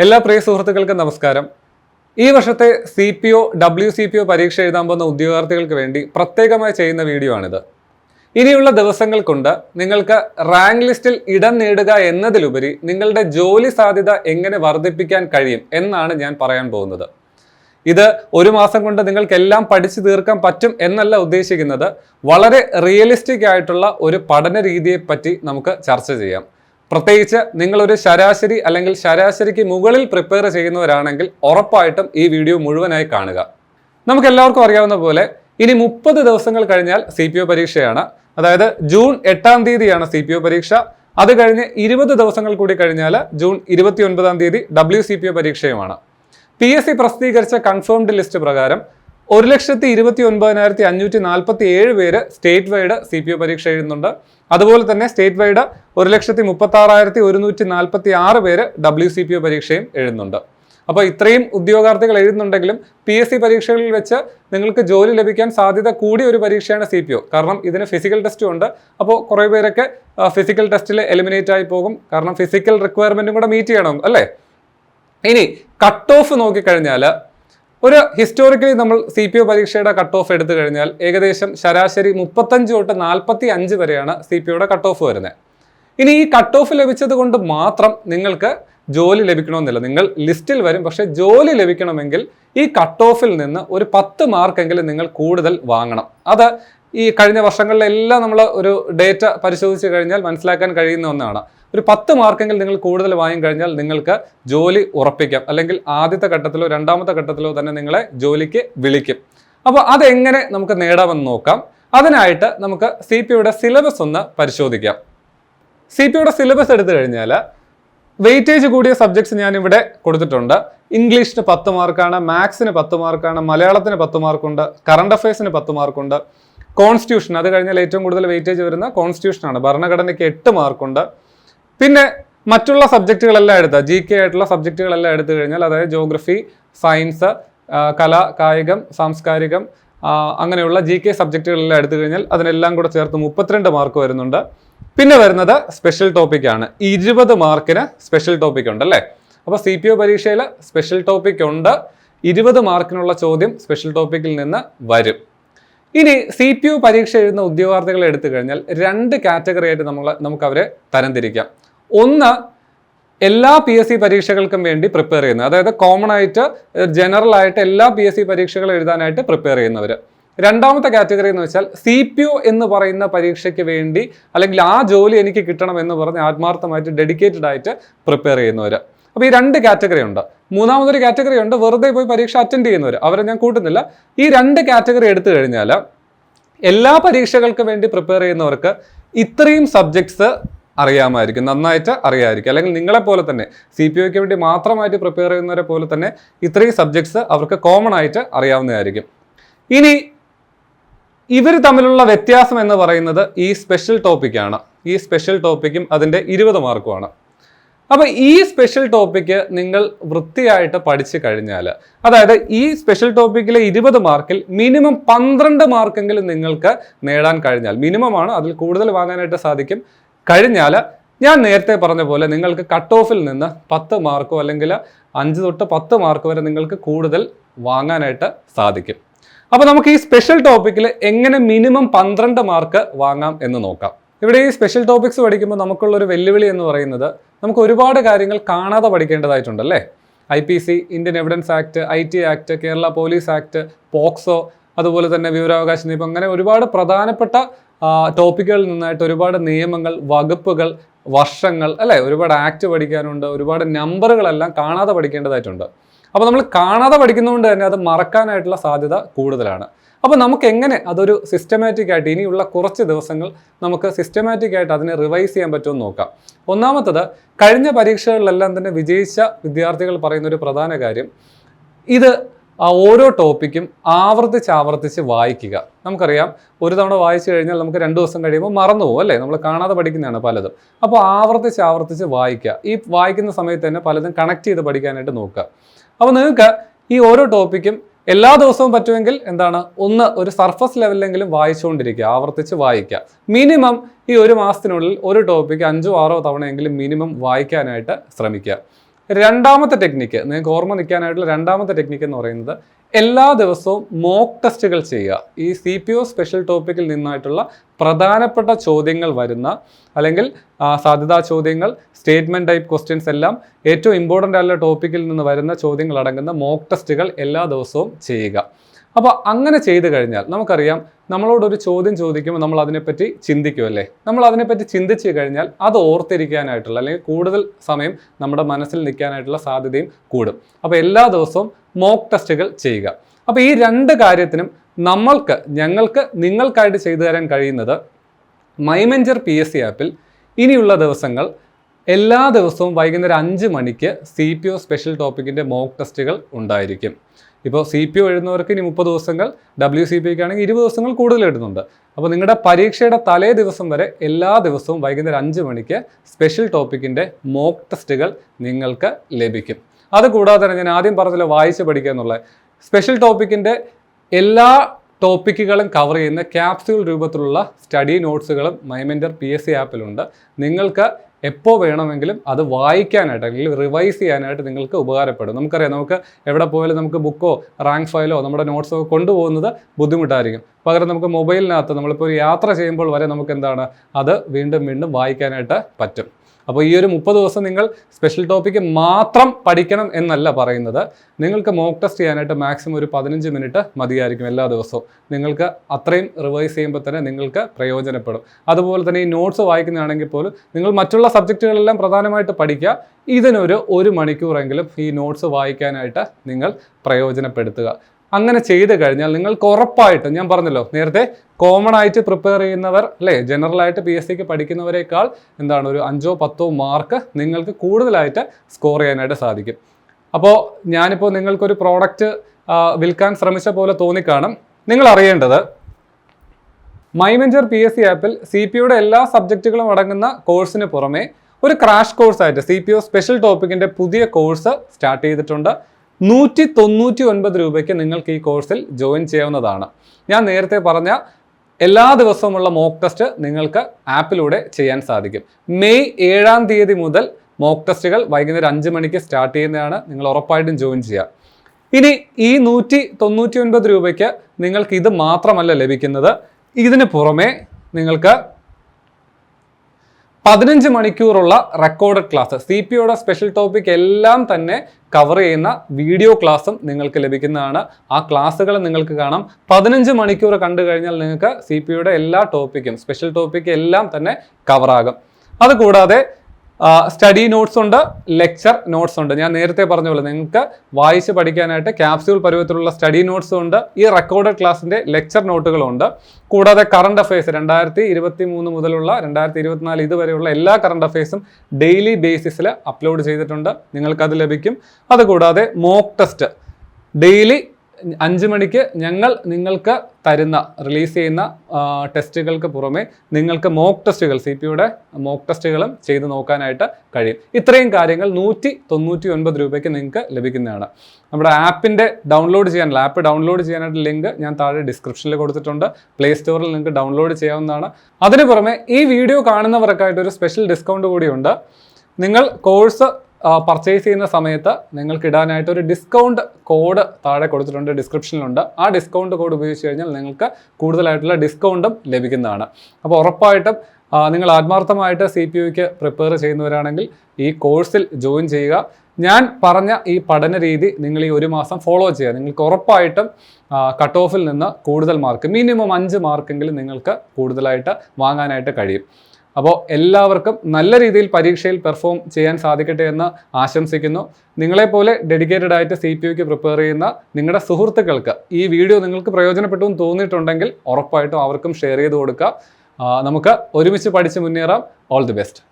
എല്ലാ പ്രിയ സുഹൃത്തുക്കൾക്കും നമസ്കാരം. ഈ വർഷത്തെ C P O W C P O പരീക്ഷ എഴുതാൻ പോകുന്ന ഉദ്യോഗാർത്ഥികൾക്ക് വേണ്ടി പ്രത്യേകമായി ചെയ്യുന്ന വീഡിയോ ആണിത്. ഇനിയുള്ള ദിവസങ്ങൾ കൊണ്ട് നിങ്ങൾക്ക് റാങ്ക് ലിസ്റ്റിൽ ഇടം നേടുക എന്നതിലുപരി നിങ്ങളുടെ ജോലി സാധ്യത എങ്ങനെ വർദ്ധിപ്പിക്കാൻ കഴിയും എന്നാണ് ഞാൻ പറയാൻ പോകുന്നത്. ഇത് ഒരു മാസം കൊണ്ട് നിങ്ങൾക്കെല്ലാം പഠിച്ചു തീർക്കാൻ പറ്റും എന്നല്ല ഉദ്ദേശിക്കുന്നത്. വളരെ റിയലിസ്റ്റിക് ആയിട്ടുള്ള ഒരു പഠന രീതിയെ പറ്റി നമുക്ക് ചർച്ച ചെയ്യാം. പ്രത്യേകിച്ച് നിങ്ങളൊരു ശരാശരി അല്ലെങ്കിൽ ശരാശരിക്ക് മുകളിൽ പ്രിപ്പയർ ചെയ്യുന്നവരാണെങ്കിൽ ഉറപ്പായിട്ടും ഈ വീഡിയോ മുഴുവനായി കാണുക. നമുക്ക് എല്ലാവർക്കും അറിയാവുന്ന പോലെ ഇനി മുപ്പത് ദിവസങ്ങൾ കഴിഞ്ഞാൽ സി പി ഒ പരീക്ഷയാണ്. അതായത് ജൂൺ എട്ടാം തീയതിയാണ് സി പി ഒ പരീക്ഷ. അത് കഴിഞ്ഞ് ഇരുപത് ദിവസങ്ങൾ കൂടി കഴിഞ്ഞാൽ ജൂൺ ഇരുപത്തി ഒൻപതാം തീയതി ഡബ്ല്യു സി പി ഒ പരീക്ഷയുമാണ്. പി എസ് സി പ്രസിദ്ധീകരിച്ച കൺഫേംഡ് ലിസ്റ്റ് പ്രകാരം ഒരു ലക്ഷത്തി ഇരുപത്തി ഒൻപതിനായിരത്തി അഞ്ഞൂറ്റി നാൽപ്പത്തി ഏഴ് പേര് state wide C P O പരീക്ഷ എഴുതുന്നുണ്ട്. അതുപോലെ തന്നെ സ്റ്റേറ്റ് വൈഡ് ഒരു ലക്ഷത്തി മുപ്പത്തി ആറായിരത്തി ഒരുന്നൂറ്റി നാൽപ്പത്തി ആറ് പേര് ഡബ്ല്യു സി പി ഒ പരീക്ഷയും എഴുതുന്നുണ്ട്. അപ്പോൾ ഇത്രയും ഉദ്യോഗാർത്ഥികൾ എഴുതുന്നുണ്ടെങ്കിലും പി എസ് സി പരീക്ഷകളിൽ വെച്ച് നിങ്ങൾക്ക് ജോലി ലഭിക്കാൻ സാധ്യത കൂടിയ ഒരു പരീക്ഷയാണ് സി പി ഒ കാരണം ഇതിന് ഫിസിക്കൽ ടെസ്റ്റും ഉണ്ട്. അപ്പോൾ കുറേ പേരൊക്കെ ഫിസിക്കൽ ടെസ്റ്റിൽ എലിമിനേറ്റ് ആയി പോകും. കാരണം ഫിസിക്കൽ റിക്വയർമെന്റും കൂടെ മീറ്റ് ചെയ്യണം അല്ലേ? ഇനി കട്ട് ഓഫ് നോക്കിക്കഴിഞ്ഞാൽ ഒരു ഹിസ്റ്റോറിക്കലി നമ്മൾ സി പി ഒ പരീക്ഷയുടെ കട്ട് ഓഫ് എടുത്തു കഴിഞ്ഞാൽ ഏകദേശം ശരാശരി മുപ്പത്തഞ്ച് തൊട്ട് നാൽപ്പത്തി അഞ്ച് വരെയാണ് സി പി ഒയുടെ കട്ട് ഓഫ് വരുന്നത്. ഇനി ഈ കട്ട് ഓഫ് ലഭിച്ചത് കൊണ്ട് മാത്രം നിങ്ങൾക്ക് ജോലി ലഭിക്കണമെന്നില്ല. നിങ്ങൾ ലിസ്റ്റിൽ വരും. പക്ഷേ ജോലി ലഭിക്കണമെങ്കിൽ ഈ കട്ട് ഓഫിൽ നിന്ന് ഒരു പത്ത് മാർക്കെങ്കിലും നിങ്ങൾ കൂടുതൽ വാങ്ങണം. അത് ഈ കഴിഞ്ഞ വർഷങ്ങളിലെല്ലാം നമ്മൾ ഒരു ഡേറ്റ പരിശോധിച്ച് കഴിഞ്ഞാൽ മനസ്സിലാക്കാൻ കഴിയുന്ന ഒന്നാണ്. ഒരു പത്ത് മാർക്കെങ്കിലും നിങ്ങൾ കൂടുതൽ വാങ്ങി കഴിഞ്ഞാൽ നിങ്ങൾക്ക് ജോലി ഉറപ്പിക്കാം. അല്ലെങ്കിൽ ആദ്യത്തെ ഘട്ടത്തിലോ രണ്ടാമത്തെ ഘട്ടത്തിലോ തന്നെ നിങ്ങളെ ജോലിക്ക് വിളിക്കും. അപ്പോൾ അതെങ്ങനെ നമുക്ക് നേടാമെന്ന് നോക്കാം. അതിനായിട്ട് നമുക്ക് സി പി യുടെ സിലബസ് ഒന്ന് പരിശോധിക്കാം. സി പി യുടെ സിലബസ് എടുത്തു കഴിഞ്ഞാൽ വെയിറ്റേജ് കൂടിയ സബ്ജക്ട്സ് ഞാൻ ഇവിടെ കൊടുത്തിട്ടുണ്ട്. ഇംഗ്ലീഷിന് പത്ത് മാർക്കാണ് മാത്സിന് പത്ത് മാർക്കാണ് മലയാളത്തിന് പത്ത് മാർക്കുണ്ട് കറണ്ട് അഫയേഴ്സിന് പത്ത് മാർക്കുണ്ട്. കോൺസ്റ്റിറ്റ്യൂഷൻ അത് കഴിഞ്ഞാൽ ഏറ്റവും കൂടുതൽ വെയിറ്റേജ് വരുന്ന കോൺസ്റ്റിറ്റ്യൂഷനാണ് ഭരണഘടനയ്ക്ക് എട്ട് മാർക്കുണ്ട്. പിന്നെ മറ്റുള്ള സബ്ജക്റ്റുകളെല്ലാം എടുത്ത. ജി കെ ആയിട്ടുള്ള സബ്ജക്റ്റുകളെല്ലാം എടുത്തു കഴിഞ്ഞാൽ അതായത് ജോഗ്രഫി സയൻസ് കല കായികം സാംസ്കാരികം അങ്ങനെയുള്ള ജി കെ സബ്ജക്റ്റുകളെല്ലാം എടുത്തു കഴിഞ്ഞാൽ അതിനെല്ലാം കൂടെ ചേർത്ത് മുപ്പത്തിരണ്ട് മാർക്ക് വരുന്നുണ്ട്. പിന്നെ വരുന്നത് സ്പെഷ്യൽ ടോപ്പിക്കാണ് ഇരുപത് മാർക്കിന് സ്പെഷ്യൽ ടോപ്പിക് ഉണ്ട് അല്ലേ? അപ്പോൾ സി പി ഒ പരീക്ഷയിൽ സ്പെഷ്യൽ ടോപ്പിക് ഉണ്ട്. ഇരുപത് മാർക്കിനുള്ള ചോദ്യം സ്പെഷ്യൽ ടോപ്പിക്കിൽ നിന്ന് വരും. ഇനി സി പി യു പരീക്ഷ എഴുതുന്ന ഉദ്യോഗാർത്ഥികളെ എടുത്തു കഴിഞ്ഞാൽ രണ്ട് കാറ്റഗറി ആയിട്ട് നമ്മൾ നമുക്ക് അവരെ തരംതിരിക്കാം. ഒന്ന് എല്ലാ പി എസ് സി പരീക്ഷകൾക്കും വേണ്ടി പ്രിപ്പയർ ചെയ്യുന്നത്. അതായത് കോമൺ ആയിട്ട് ജനറൽ ആയിട്ട് എല്ലാ പി എസ് സി പരീക്ഷകൾ എഴുതാനായിട്ട് പ്രിപ്പയർ ചെയ്യുന്നവർ രണ്ടാമത്തെ കാറ്റഗറി എന്ന് വെച്ചാൽ സി പി ഒ എന്ന് പറയുന്ന പരീക്ഷയ്ക്ക് വേണ്ടി അല്ലെങ്കിൽ ആ ജോലി എനിക്ക് കിട്ടണം എന്ന് പറഞ്ഞ് ആത്മാർത്ഥമായിട്ട് ഡെഡിക്കേറ്റഡ് ആയിട്ട് പ്രിപ്പയർ ചെയ്യുന്നവർ അപ്പോൾ ഈ രണ്ട് കാറ്റഗറി ഉണ്ട്. മൂന്നാമതൊരു കാറ്റഗറി ഉണ്ട് വെറുതെ പോയി പരീക്ഷ അറ്റൻഡ് ചെയ്യുന്നവർ അവരെ ഞാൻ കൂട്ടുന്നില്ല. ഈ രണ്ട് കാറ്റഗറി എടുത്തു കഴിഞ്ഞാൽ എല്ലാ പരീക്ഷകൾക്കും വേണ്ടി പ്രിപ്പയർ ചെയ്യുന്നവർക്ക് ഇത്രയും സബ്ജക്ട്സ് അറിയാമായിരിക്കും നന്നായിട്ട് അറിയാമായിരിക്കും. അല്ലെങ്കിൽ നിങ്ങളെപ്പോലെ തന്നെ സി പി ഒക്ക് വേണ്ടി മാത്രമായിട്ട് പ്രിപ്പയർ ചെയ്യുന്നവരെ പോലെ തന്നെ ഇത്രയും സബ്ജക്ട്സ് അവർക്ക് കോമൺ ആയിട്ട് അറിയാവുന്നതായിരിക്കും. ഇനി ഇവർ തമ്മിലുള്ള വ്യത്യാസം എന്ന് പറയുന്നത് ഈ സ്പെഷ്യൽ ടോപ്പിക്കാണ് ഈ സ്പെഷ്യൽ ടോപ്പിക്കും അതിന്റെ ഇരുപത് മാർക്കുമാണ് അപ്പോൾ ഈ സ്പെഷ്യൽ ടോപ്പിക്ക് നിങ്ങൾ വൃത്തിയായിട്ട് പഠിച്ചു കഴിഞ്ഞാൽ അതായത് ഈ സ്പെഷ്യൽ ടോപ്പിക്കിലെ ഇരുപത് മാർക്കിൽ മിനിമം പന്ത്രണ്ട് മാർക്കെങ്കിലും നിങ്ങൾക്ക് നേടാൻ കഴിഞ്ഞാൽ മിനിമമാണ് അതിൽ കൂടുതൽ വാങ്ങാനായിട്ട് സാധിക്കും. കഴിഞ്ഞാൽ ഞാൻ നേരത്തെ പറഞ്ഞ പോലെ നിങ്ങൾക്ക് കട്ട് ഓഫിൽ നിന്ന് പത്ത് മാർക്കോ അല്ലെങ്കിൽ അഞ്ച് തൊട്ട് പത്ത് മാർക്ക് വരെ നിങ്ങൾക്ക് കൂടുതൽ വാങ്ങാനായിട്ട് സാധിക്കും. അപ്പോൾ നമുക്ക് ഈ സ്പെഷ്യൽ ടോപ്പിക്കിൽ എങ്ങനെ മിനിമം പന്ത്രണ്ട് മാർക്ക് വാങ്ങാം എന്ന് നോക്കാം. ഇവിടെ ഈ സ്പെഷ്യൽ ടോപ്പിക്സ് പഠിക്കുമ്പോൾ നമുക്കുള്ളൊരു വെല്ലുവിളി എന്ന് പറയുന്നത് നമുക്ക് ഒരുപാട് കാര്യങ്ങൾ കാണാതെ പഠിക്കേണ്ടതായിട്ടുണ്ട് അല്ലേ? I P C Indian evidence act I T act Kerala police act POCSO അതുപോലെ തന്നെ വിവരാവകാശ നിയമം അങ്ങനെ ഒരുപാട് പ്രധാനപ്പെട്ട ടോപ്പിക്കുകളിൽ നിന്നായിട്ട് ഒരുപാട് നിയമങ്ങൾ വകുപ്പുകൾ വർഷങ്ങൾ അല്ലേ? ഒരുപാട് ആക്ട് പഠിക്കാനുണ്ട് ഒരുപാട് നമ്പറുകളെല്ലാം കാണാതെ പഠിക്കേണ്ടതായിട്ടുണ്ട്. അപ്പോൾ നമ്മൾ കാണാതെ പഠിക്കുന്നതുകൊണ്ട് തന്നെ അത് മറക്കാനായിട്ടുള്ള സാധ്യത കൂടുതലാണ്. അപ്പോൾ നമുക്ക് എങ്ങനെ അതൊരു സിസ്റ്റമാറ്റിക് ആയിട്ട് ഇനിയുള്ള കുറച്ച് ദിവസങ്ങൾ നമുക്ക് സിസ്റ്റമാറ്റിക് ആയിട്ട് അതിനെ റിവൈസ് ചെയ്യാൻ പറ്റുമെന്ന് നോക്കാം. ഒന്നാമത്തത് കഴിഞ്ഞ പരീക്ഷകളിലെല്ലാം തന്നെ വിജയിച്ച വിദ്യാർത്ഥികൾ പറയുന്ന ഒരു പ്രധാന കാര്യം ഇത് ഓരോ ടോപ്പിക്കും ആവർത്തിച്ച് ആവർത്തിച്ച് വായിക്കുക. നമുക്കറിയാം ഒരു തവണ വായിച്ചു കഴിഞ്ഞാൽ നമുക്ക് രണ്ട് ദിവസം കഴിയുമ്പോൾ മറന്നു പോകും അല്ലേ? നമ്മൾ കാണാതെ പഠിക്കുന്നതാണ് പലതും. അപ്പോൾ ആവർത്തിച്ച് ആവർത്തിച്ച് വായിക്കുക. ഈ വായിക്കുന്ന സമയത്ത് തന്നെ പലതും കണക്ട് ചെയ്ത് പഠിക്കാനായിട്ട് നോക്കുക. അപ്പോൾ നിങ്ങൾക്ക് ഈ ഓരോ ടോപ്പിക്കും എല്ലാ ദിവസവും പറ്റുമെങ്കിൽ എന്താണ്? ഒന്ന് ഒരു സർഫസ് ലെവലിലെങ്കിലും വായിച്ചുകൊണ്ടിരിക്കുക. ആവർത്തിച്ച് വായിക്കുക. മിനിമം ഈ ഒരു മാസത്തിനുള്ളിൽ ഒരു ടോപ്പിക്ക് അഞ്ചോ ആറോ തവണയെങ്കിലും മിനിമം വായിക്കാനായിട്ട് ശ്രമിക്കുക. രണ്ടാമത്തെ ടെക്നിക്ക് നിങ്ങൾക്ക് ഓർമ്മ നിൽക്കാനായിട്ടുള്ള രണ്ടാമത്തെ ടെക്നിക്ക് എന്ന് പറയുന്നത് എല്ലാ ദിവസവും മോക്ക് ടെസ്റ്റുകൾ ചെയ്യുക. ഈ സി പി ഒ സ്പെഷ്യൽ ടോപ്പിക്കിൽ നിന്നായിട്ടുള്ള പ്രധാനപ്പെട്ട ചോദ്യങ്ങൾ വരുന്ന അല്ലെങ്കിൽ സാധ്യതാ ചോദ്യങ്ങൾ സ്റ്റേറ്റ്മെന്റ് ടൈപ്പ് ക്വസ്റ്റ്യൻസ് എല്ലാം ഏറ്റവും ഇമ്പോർട്ടന്റ് ആയിട്ടുള്ള ടോപ്പിക്കിൽ നിന്ന് വരുന്ന ചോദ്യങ്ങൾ അടങ്ങുന്ന മോക്ക് ടെസ്റ്റുകൾ എല്ലാ ദിവസവും ചെയ്യുക. അപ്പോൾ അങ്ങനെ ചെയ്തു കഴിഞ്ഞാൽ നമുക്കറിയാം നമ്മളോടൊരു ചോദ്യം ചോദിക്കുമ്പോൾ നമ്മൾ അതിനെപ്പറ്റി ചിന്തിക്കുമല്ലേ നമ്മൾ അതിനെപ്പറ്റി ചിന്തിച്ചു കഴിഞ്ഞാൽ അത് ഓർത്തിരിക്കാനായിട്ടുള്ള അല്ലെങ്കിൽ കൂടുതൽ സമയം നമ്മുടെ മനസ്സിൽ നിൽക്കാനായിട്ടുള്ള സാധ്യതയും കൂടും. അപ്പോൾ എല്ലാ ദിവസവും മോക്ക് ടെസ്റ്റുകൾ ചെയ്യുക. അപ്പോൾ ഈ രണ്ട് കാര്യത്തിനും നമ്മൾക്ക് ഞങ്ങൾക്ക് നിങ്ങൾക്കായിട്ട് ചെയ്തു തരാൻ കഴിയുന്നത് മൈമെഞ്ചർ പി എസ് സി ആപ്പിൽ ഇനിയുള്ള ദിവസങ്ങൾ എല്ലാ ദിവസവും വൈകുന്നേരം അഞ്ച് മണിക്ക് സി പി ഒ സ്പെഷ്യൽ ടോപ്പിക്കിന്റെ മോക്ക് ടെസ്റ്റുകൾ ഉണ്ടായിരിക്കും. ഇപ്പോൾ സി പി ഒ എഴുതുന്നവർക്ക് ഇനി മുപ്പത് ദിവസങ്ങൾ ഡബ്ല്യു സി പി ആണെങ്കിൽ ഇരുപത് ദിവസങ്ങൾ കൂടുതൽ എഴുതുന്നുണ്ട്. അപ്പോൾ നിങ്ങളുടെ പരീക്ഷയുടെ തലേ ദിവസം വരെ എല്ലാ ദിവസവും വൈകുന്നേരം അഞ്ച് മണിക്ക് സ്പെഷ്യൽ ടോപ്പിക്കിന്റെ മോക്ക് ടെസ്റ്റുകൾ നിങ്ങൾക്ക് ലഭിക്കും. അതുകൂടാതെ തന്നെ ഞാൻ ആദ്യം പറഞ്ഞതിൽ വായിച്ച് പഠിക്കുക എന്നുള്ളത്. സ്പെഷ്യൽ ടോപ്പിക്കിന്റെ എല്ലാ ടോപ്പിക്കുകളും കവർ ചെയ്യുന്ന ക്യാപ്സ്യൂൾ രൂപത്തിലുള്ള സ്റ്റഡി നോട്ട്സുകളും മൈമെന്റർ പി എസ് സി ആപ്പിലുണ്ട് നിങ്ങൾക്ക് എപ്പോൾ വേണമെങ്കിലും അത് വായിക്കാനായിട്ട് അല്ലെങ്കിൽ റിവൈസ് ചെയ്യാനായിട്ട് നിങ്ങൾക്ക് ഉപകാരപ്പെടും. നമുക്കറിയാം നമുക്ക് എവിടെ പോയാലും നമുക്ക് ബുക്കോ റാങ്ക് ഫയലോ നമ്മുടെ നോട്ട്സോ കൊണ്ടുപോകുന്നത് ബുദ്ധിമുട്ടായിരിക്കും. പകരം നമുക്ക് മൊബൈലിനകത്ത് നമ്മളിപ്പോൾ ഒരു യാത്ര ചെയ്യുമ്പോൾ വരെ നമുക്ക് എന്താണ്? അത് വീണ്ടും വീണ്ടും വായിക്കാനായിട്ട് പറ്റും. അപ്പോൾ ഈ ഒരു മുപ്പത് ദിവസം നിങ്ങൾ സ്പെഷ്യൽ ടോപ്പിക്ക് മാത്രം പഠിക്കണം എന്നല്ല പറയുന്നത്. നിങ്ങൾക്ക് മോക്ക് ടെസ്റ്റ് ചെയ്യാനായിട്ട് മാക്സിമം ഒരു പതിനഞ്ച് മിനിറ്റ് മതിയായിരിക്കും എല്ലാ ദിവസവും. നിങ്ങൾക്ക് അത്രയും റിവൈസ് ചെയ്യുമ്പോൾ തന്നെ നിങ്ങൾക്ക് പ്രയോജനപ്പെടും. അതുപോലെ തന്നെ ഈ നോട്ട്സ് വായിക്കുന്നതാണെങ്കിൽ പോലും നിങ്ങൾ മറ്റുള്ള സബ്ജക്റ്റുകളെല്ലാം പ്രധാനമായിട്ട് പഠിക്കുക. ഇതിനൊരു ഒരു മണിക്കൂറെങ്കിലും ഈ നോട്ട്സ് വായിക്കാനായിട്ട് നിങ്ങൾ പ്രയോജനപ്പെടുത്തുക. അങ്ങനെ ചെയ്ത് കഴിഞ്ഞാൽ നിങ്ങൾക്ക് ഉറപ്പായിട്ടും ഞാൻ പറഞ്ഞല്ലോ നേരത്തെ കോമൺ ആയിട്ട് പ്രിപ്പയർ ചെയ്യുന്നവർ അല്ലേ? ജനറൽ ആയിട്ട് പി എസ് സിക്ക് പഠിക്കുന്നവരെക്കാൾ എന്താണ് ഒരു അഞ്ചോ പത്തോ മാർക്ക് നിങ്ങൾക്ക് കൂടുതലായിട്ട് സ്കോർ ചെയ്യാനായിട്ട് സാധിക്കും. അപ്പോൾ ഞാനിപ്പോൾ നിങ്ങൾക്കൊരു പ്രോഡക്റ്റ് വിൽക്കാൻ ശ്രമിച്ച പോലെ തോന്നിക്കാണും. നിങ്ങൾ അറിയേണ്ടത് മൈമെഞ്ചർ പി എസ് സി ആപ്പിൽ സി പി യുടെ എല്ലാ സബ്ജക്റ്റുകളും അടങ്ങുന്ന കോഴ്സിന് പുറമെ ഒരു ക്രാഷ് കോഴ്സായിട്ട് സി പി ഒ സ്പെഷ്യൽ ടോപ്പിക്കിന്റെ പുതിയ കോഴ്സ് സ്റ്റാർട്ട് ചെയ്തിട്ടുണ്ട്. നൂറ്റി തൊണ്ണൂറ്റി ഒൻപത് രൂപയ്ക്ക് നിങ്ങൾക്ക് ഈ കോഴ്സിൽ ജോയിൻ ചെയ്യാവുന്നതാണ്. ഞാൻ നേരത്തെ പറഞ്ഞ എല്ലാ ദിവസവുമുള്ള മോക്ക് ടെസ്റ്റ് നിങ്ങൾക്ക് ആപ്പിലൂടെ ചെയ്യാൻ സാധിക്കും. മെയ് ഏഴാം തീയതി മുതൽ മോക്ക് ടെസ്റ്റുകൾ വൈകുന്നേരം അഞ്ച് മണിക്ക് സ്റ്റാർട്ട് ചെയ്യുന്നതാണ് നിങ്ങൾ ഉറപ്പായിട്ടും ജോയിൻ ചെയ്യുക. ഇനി ഈ നൂറ്റി തൊണ്ണൂറ്റി ഒൻപത് രൂപയ്ക്ക് നിങ്ങൾക്ക് ഇത് മാത്രമല്ല ലഭിക്കുന്നത്. ഇതിന് പുറമെ നിങ്ങൾക്ക് പതിനഞ്ച് മണിക്കൂറുള്ള റെക്കോർഡഡ് ക്ലാസ് സി പി ഒയുടെ സ്പെഷ്യൽ ടോപ്പിക് എല്ലാം തന്നെ കവർ ചെയ്യുന്ന വീഡിയോ ക്ലാസ്സും നിങ്ങൾക്ക് ലഭിക്കുന്നതാണ്. ആ ക്ലാസ്സുകൾ നിങ്ങൾക്ക് കാണാം. പതിനഞ്ച് മണിക്കൂർ കണ്ടു കഴിഞ്ഞാൽ നിങ്ങൾക്ക് സി പി ഒയുടെ എല്ലാ ടോപ്പിക്കും സ്പെഷ്യൽ ടോപ്പിക് എല്ലാം തന്നെ കവറാകും അതുകൂടാതെ സ്റ്റഡി നോട്ട്സ് ഉണ്ട് ലെക്ചർ നോട്ട്സ് ഉണ്ട്. ഞാൻ നേരത്തെ പറഞ്ഞ പോലെ നിങ്ങൾക്ക് വായിച്ച് പഠിക്കാനായിട്ട് ക്യാപ്സ്യൂൾ പരുവത്തിലുള്ള സ്റ്റഡി നോട്ട്സും ഉണ്ട് ഈ റെക്കോർഡഡ് ക്ലാസ്സിന്റെ ലെക്ചർ നോട്ടുകളും ഉണ്ട്. കൂടാതെ കറണ്ട് അഫയേഴ്സ് രണ്ടായിരത്തി ഇരുപത്തി മൂന്ന് മുതലുള്ള രണ്ടായിരത്തി ഇരുപത്തിനാല് ഇതുവരെയുള്ള എല്ലാ കറണ്ട് അഫയേഴ്സും ഡെയിലി ബേസിസിൽ അപ്ലോഡ് ചെയ്തിട്ടുണ്ട്. നിങ്ങൾക്കത് ലഭിക്കും. അതുകൂടാതെ മോക്ക് ടെസ്റ്റ് ഡെയിലി അഞ്ച് മണിക്ക് ഞങ്ങൾ നിങ്ങൾക്ക് തരുന്ന റിലീസ് ചെയ്യുന്ന ടെസ്റ്റുകൾക്ക് പുറമെ നിങ്ങൾക്ക് മോക്ക് ടെസ്റ്റുകൾ സി പി യുടെ മോക്ക് ടെസ്റ്റുകളും ചെയ്ത് നോക്കാനായിട്ട് കഴിയും. ഇത്രയും കാര്യങ്ങൾ നൂറ്റി തൊണ്ണൂറ്റി ഒൻപത് രൂപയ്ക്ക് നിങ്ങൾക്ക് ലഭിക്കുന്നതാണ്. നമ്മുടെ ആപ്പിന്റെ ഡൗൺലോഡ് ചെയ്യാനുള്ള ആപ്പ് ഡൗൺലോഡ് ചെയ്യാനായിട്ട് ലിങ്ക് ഞാൻ താഴെ ഡിസ്ക്രിപ്ഷനിൽ കൊടുത്തിട്ടുണ്ട്. പ്ലേ സ്റ്റോറിൽ നിങ്ങൾക്ക് ഡൗൺലോഡ് ചെയ്യാവുന്നതാണ്. അതിന് പുറമെ ഈ വീഡിയോ കാണുന്നവർക്കായിട്ട് ഒരു സ്പെഷ്യൽ ഡിസ്കൗണ്ട് കൂടിയുണ്ട്. നിങ്ങൾ കോഴ്സ് പർച്ചേസ് ചെയ്യുന്ന സമയത്ത് നിങ്ങൾക്ക് ഇടാനായിട്ട് ഒരു ഡിസ്കൗണ്ട് കോഡ് താഴെ കൊടുത്തിട്ടുണ്ട് ഡിസ്ക്രിപ്ഷനിലുണ്ട് ആ ഡിസ്കൗണ്ട് കോഡ് ഉപയോഗിച്ച് കഴിഞ്ഞാൽ നിങ്ങൾക്ക് കൂടുതലായിട്ടുള്ള ഡിസ്കൗണ്ടും ലഭിക്കുന്നതാണ്. അപ്പോൾ ഉറപ്പായിട്ടും നിങ്ങൾ ആത്മാർത്ഥമായിട്ട് സി പി യുക്ക് പ്രിപ്പയർ ചെയ്യുന്നവരാണെങ്കിൽ ഈ കോഴ്സിൽ ജോയിൻ ചെയ്യുക. ഞാൻ പറഞ്ഞ ഈ പഠന രീതി നിങ്ങൾ ഈ ഒരു മാസം ഫോളോ ചെയ്യുക. നിങ്ങൾക്ക് ഉറപ്പായിട്ടും കട്ട് ഓഫിൽ നിന്ന് കൂടുതൽ മാർക്ക് മിനിമം അഞ്ച് മാർക്കെങ്കിലും നിങ്ങൾക്ക് കൂടുതലായിട്ട് വാങ്ങാനായിട്ട് കഴിയും. അപ്പോൾ എല്ലാവർക്കും നല്ല രീതിയിൽ പരീക്ഷയിൽ പെർഫോം ചെയ്യാൻ സാധിക്കട്ടെ എന്ന് ആശംസിക്കുന്നു. നിങ്ങളെപ്പോലെ ഡെഡിക്കേറ്റഡ് ആയിട്ട് സി പി യുക്ക് പ്രിപ്പയർ ചെയ്യുന്ന നിങ്ങളുടെ സുഹൃത്തുക്കൾക്ക് ഈ വീഡിയോ നിങ്ങൾക്ക് പ്രയോജനപ്പെട്ടു എന്ന് തോന്നിയിട്ടുണ്ടെങ്കിൽ ഉറപ്പായിട്ടും അവർക്കും ഷെയർ ചെയ്ത് കൊടുക്കുക നമുക്ക് ഒരുമിച്ച് പഠിച്ച് മുന്നേറാം. All the best